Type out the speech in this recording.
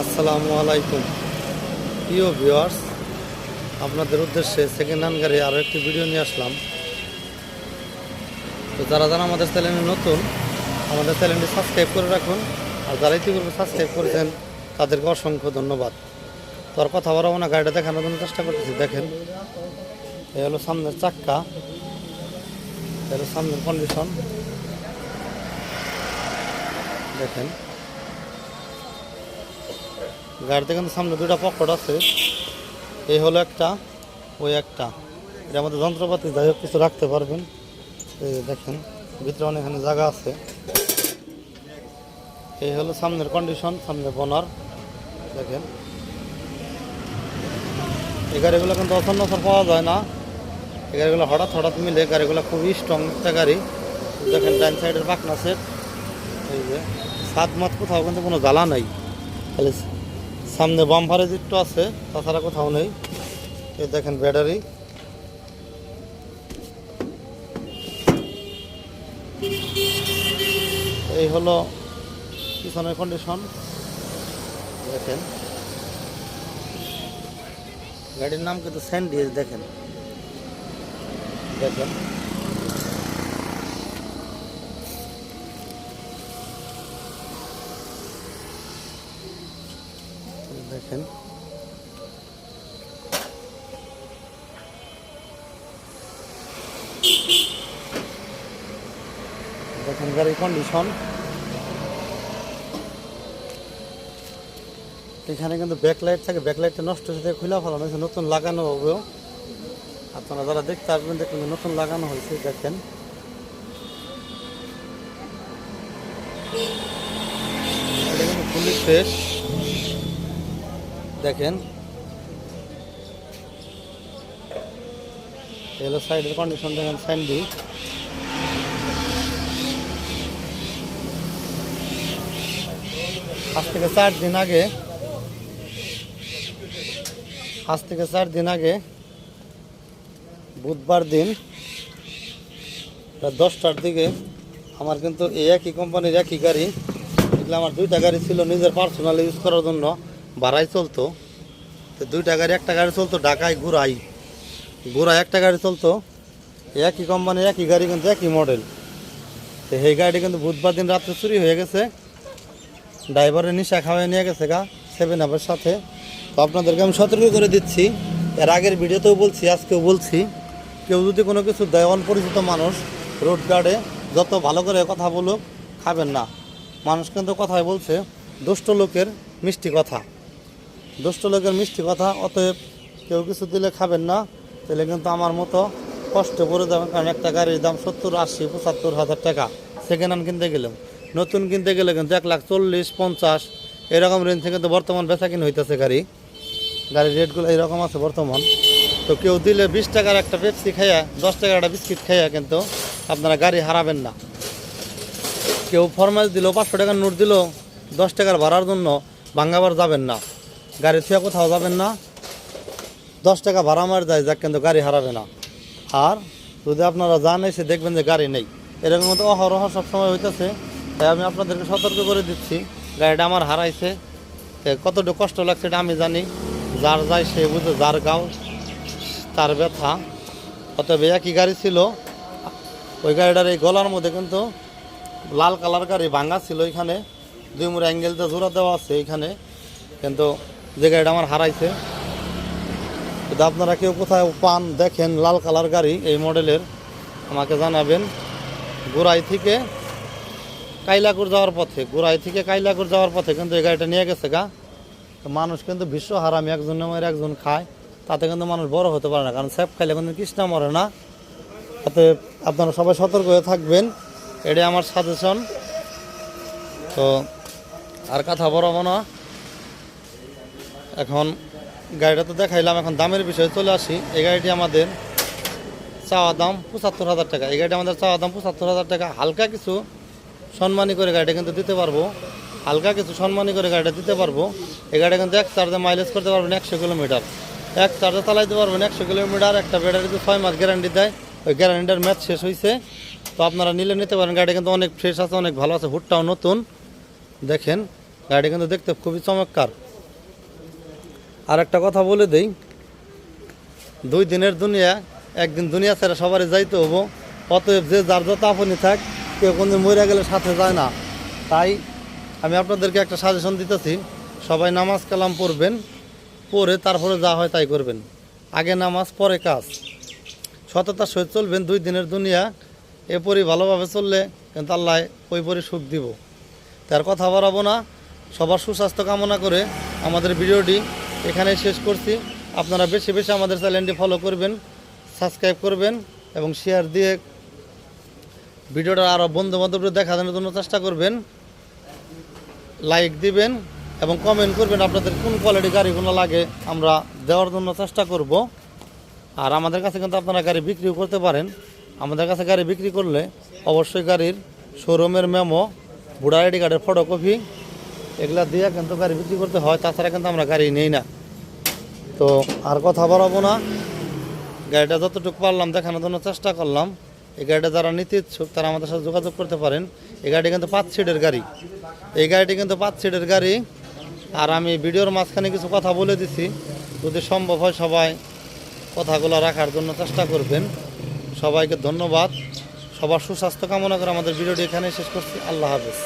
আসসালামু আলাইকুম। প্রিয় ভিওয়ার্স আপনাদের উদ্দেশ্যে সেকেন্ড হ্যান্ড গাড়ি আরও একটি ভিডিও নিয়ে আসলাম। তো যারা যারা আমাদের চ্যানেলে নতুন, আমাদের চ্যানেলটি সাবস্ক্রাইব করে রাখুন। আর যারা ইতিপূর্বে সাবস্ক্রাইব করেছেন, তাদেরকে অসংখ্য ধন্যবাদ। তো আর কথা বলব না, গাড়িটা দেখানোর জন্য চেষ্টা করতেছি। দেখেন এই হলো সামনের চাক্কা। এই হলো সামনের কন্ডিশন দেখেন। গাড়িতে কিন্তু সামনে দুটা পকেট আছে। এই হলো একটা, ওই একটা। এটা আমাদের যন্ত্রপাতি যাই হোক কিছু রাখতে পারবেন। এই দেখেন, ভিতরে অনেকখানি জায়গা আছে। এই হলো সামনের কন্ডিশন সামনে বনার দেখেন। এই গাড়িগুলো কিন্তু অসন্নসর পাওয়া যায় না। এই গাড়িগুলো হঠাৎ হঠাৎ মিলে গাড়িগুলো খুবই স্ট্রং একটা গাড়ি। দেখেন ডাইন সাইডের পাকনা সেট এই যে, সাত মাত কোথাও কিন্তু কোনো জ্বালা নাই। খালি সামনে বাম্পারে একটু আছে, তাছাড়া কোথাও নেই। এই দেখেন ব্যাটারি। এই হলো পিছনের কন্ডিশন দেখেন। গাড়ির নাম কিন্তু স্যান্ডিজ দেখেন। দেখেন। দেখেন দেখেন গাড়ির কন্ডিশন এখানে কিন্তু ব্যাকলাইট থাকে ব্যাকলাইটটা নষ্ট হয়েছে, খুলে ফেলানো হয়েছে, নতুন লাগানো হবেও। আপনারা যারা দেখতে আসবেন দেখবেন নতুন লাগানো হয়েছে, দেখেন। ফুলি ফ্রেশ দেখেন। এলো সাইডের কন্ডিশন দেখেন স্যান্ডি আজ থেকে চার দিন আগে, আজ থেকে চার দিন আগে, বুধবার দিন দশটার দিকে আমার কিন্তু এই একই কোম্পানির একই গাড়ি, এগুলো আমার দুইটা গাড়ি ছিল নিজের পার্সোনাল ইউজ করার জন্য। ভাড়ায় চলতো, তো দুইটা গাড়ি, একটা গাড়ি চলতো ঢাকায় ঘুরাই। ঘুরাই, একটা গাড়ি চলতো, একই কোম্পানির একই গাড়ি কিন্তু একই মডেল তো সেই গাড়িটি কিন্তু বুধবার দিন রাত্রে চুরি হয়ে গেছে। ড্রাইভারের নিশা খাওয়াই নিয়ে গেছে গা সেভেন আপের সাথে। তো আপনাদেরকে আমি সতর্ক করে দিচ্ছি, এর আগের ভিডিওতেও বলছি, আজকেও বলছি, কেউ যদি কোনো কিছু দেয়, অপরিচিত মানুষ রোড গার্ডে যত ভালো করে কথা বলুক, খাবেন না। মানুষ কিন্তু কথায় বলছে, দুষ্ট লোকের মিষ্টি কথা। দুষ্ট লোকের মিষ্টি কথা, অতএব কেউ কিছু দিলে খাবেন না। তাহলে কিন্তু আমার মতো কষ্ট করে যাবেন কারণ একটা গাড়ির দাম সত্তর, আশি, পঁচাত্তর হাজার টাকা। সেকেন্ড হ্যান্ড কিনতে গেলেও নতুন কিনতে গেলে কিন্তু এক লাখ চল্লিশ, পঞ্চাশ, এরকম রেঞ্জ থেকে তো বর্তমান বেচা কিনে হইতেছে গাড়ি। গাড়ির রেটগুলো এরকম আছে বর্তমান। তো কেউ দিলে বিশ টাকার একটা পেপসি খাইয়া, দশ টাকার একটা বিস্কিট খাইয়া কিন্তু আপনারা গাড়ি হারাবেন না। কেউ ফরমাইজ দিল, পাঁচশো টাকার নোট দিল, দশ টাকার ভাড়ার জন্য ভাঙ্গাবার যাবেন না। গাড়ি থুয়া কোথাও যাবেন না। দশ টাকা ভাড়া মার যায় যাক কিন্তু গাড়ি হারাবে না। আর যদি আপনারা যান, এসে দেখবেন যে গাড়ি নেই। এরকম মতো অহরহ সবসময় হইতেছে। তাই আমি আপনাদেরকে সতর্ক করে দিচ্ছি, গাড়িটা আমার হারাইছে। কতটুকু কষ্ট লাগছে এটা আমি জানি। যার যায় সে বুঝে, যার গাও, তার ব্যথা। অতএব একই গাড়ি ছিল। ওই গাড়িটার এই গলার মধ্যে কিন্তু লাল কালার গাড়ি ভাঙা ছিল এখানে। দুই মুড়ে অ্যাঙ্গেলটা জোড়া দেওয়া আছে এখানে। কিন্তু যে গাড়িটা আমার হারাইছে। যদি আপনারা কেউ কোথায় পান, দেখেন লাল কালার গাড়ি, এই মডেলের, আমাকে জানাবেন। গোড়াই থেকে কাইলাকুর যাওয়ার পথে, গোড়াই থেকে কাইলাকুর যাওয়ার পথে কিন্তু এই গাড়িটা নিয়ে গেছে গা। মানুষ কিন্তু বিশ্ব হারামি, একজন নামের একজন খায়। তাতে কিন্তু মানুষ বড় হতে পারে না, কারণ স্যাপ খাইলে কিন্তু কৃষ্ণা মরে না। তাতে আপনারা সবাই সতর্ক হয়ে থাকবেন, এটাই আমার সাজেশন তো আর কথা বলব না। এখন গাড়িটা তো দেখাইলাম, এখন দামের বিষয়ে চলে আসি। এই গাড়িটি আমাদের চাওয়া দাম পঁচাত্তর হাজার টাকা। এই গাড়িটা আমাদের চাওয়া দাম পঁচাত্তর হাজার টাকা। হালকা কিছু সম্মানী করে গাড়িটা কিন্তু দিতে পারব। হালকা কিছু সম্মানী করে গাড়িটা দিতে পারব। এই গাড়িটা কিন্তু এক চার্জে মাইলেজ করতে পারবেন একশো কিলোমিটার। এক চার্জে চালাইতে পারবেন একশো কিলোমিটার। একটা ব্যাটারিতে ছয় মাস গ্যারান্টি দেয়। ওই গ্যারান্টিটার ম্যাচ শেষ হয়েছে তো আপনারা নিলে নিতে পারেন। গাড়ি কিন্তু অনেক ফ্রেশ আছে, অনেক ভালো আছে। হুটটাও নতুন। দেখেন গাড়ি কিন্তু দেখতে খুবই চমৎকার। আর একটা কথা বলে দেই। দুই দিনের দুনিয়া, একদিন দুনিয়া ছেড়ে সবারই যাইতে হব। অতএব যে যার যত আপনি থাক, কেউ কোনদিন মরে গেলে সাথে যায় না। তাই আমি আপনাদেরকে একটা সাজেশন দিতেছি, সবাই নামাজ কালাম পড়বেন, পড়ে তারপরে যা হয় তাই করবেন। আগে নামাজ, পরে কাজ। সততার সহিত চলবেন, দুই দিনের দুনিয়া এপরই ভালোভাবে চললে কিন্তু আল্লাহ ওই পরি সুখ দিব। তার কথা বাড়াবো না। সবার সুস্বাস্থ্য কামনা করে আমাদের ভিডিওটি এখানেই শেষ করছি। আপনারা বেশি বেশি আমাদের চ্যানেলটি ফলো করবেন সাবস্ক্রাইব করবেন এবং শেয়ার দিয়ে ভিডিওটা আরও বন্ধু বান্ধবদের দেখানোর জন্য চেষ্টা করবেন। লাইক দিবেন এবং কমেন্ট করবেন আপনাদের কোন কোয়ালিটি গাড়িগুলো লাগে, আমরা দেওয়ার জন্য চেষ্টা করব। আর আমাদের কাছে কিন্তু আপনারা গাড়ি বিক্রিও করতে পারেন। আমাদের কাছে গাড়ি বিক্রি করলে অবশ্যই গাড়ির শোরুমের মেমো বুড়া আইডি কার্ডের ফটোকপি এগুলা দিয়ে কিন্তু গাড়ি বিক্রি করতে হয়, তাছাড়া কিন্তু আমরা গাড়ি নেই না। তো আর কথা বাড়াবো না। গাড়িটা যতটুকু পারলাম, দেখানোর জন্য চেষ্টা করলাম। এই গাড়িটা যারা নিতে ইচ্ছুক, তারা আমাদের সাথে যোগাযোগ করতে পারেন। এই গাড়িটি কিন্তু পাঁচ সিটের গাড়ি। এই গাড়িটি কিন্তু পাঁচ সিটের গাড়ি। আর আমি ভিডিওর মাঝখানে কিছু কথা বলে দিছি। যদি সম্ভব হয় সবাই কথাগুলো রাখার জন্য চেষ্টা করবেন। সবাইকে ধন্যবাদ। সবার সুস্বাস্থ্য কামনা করে আমাদের ভিডিওটি এখানে শেষ করছি। আল্লাহ হাফেজ।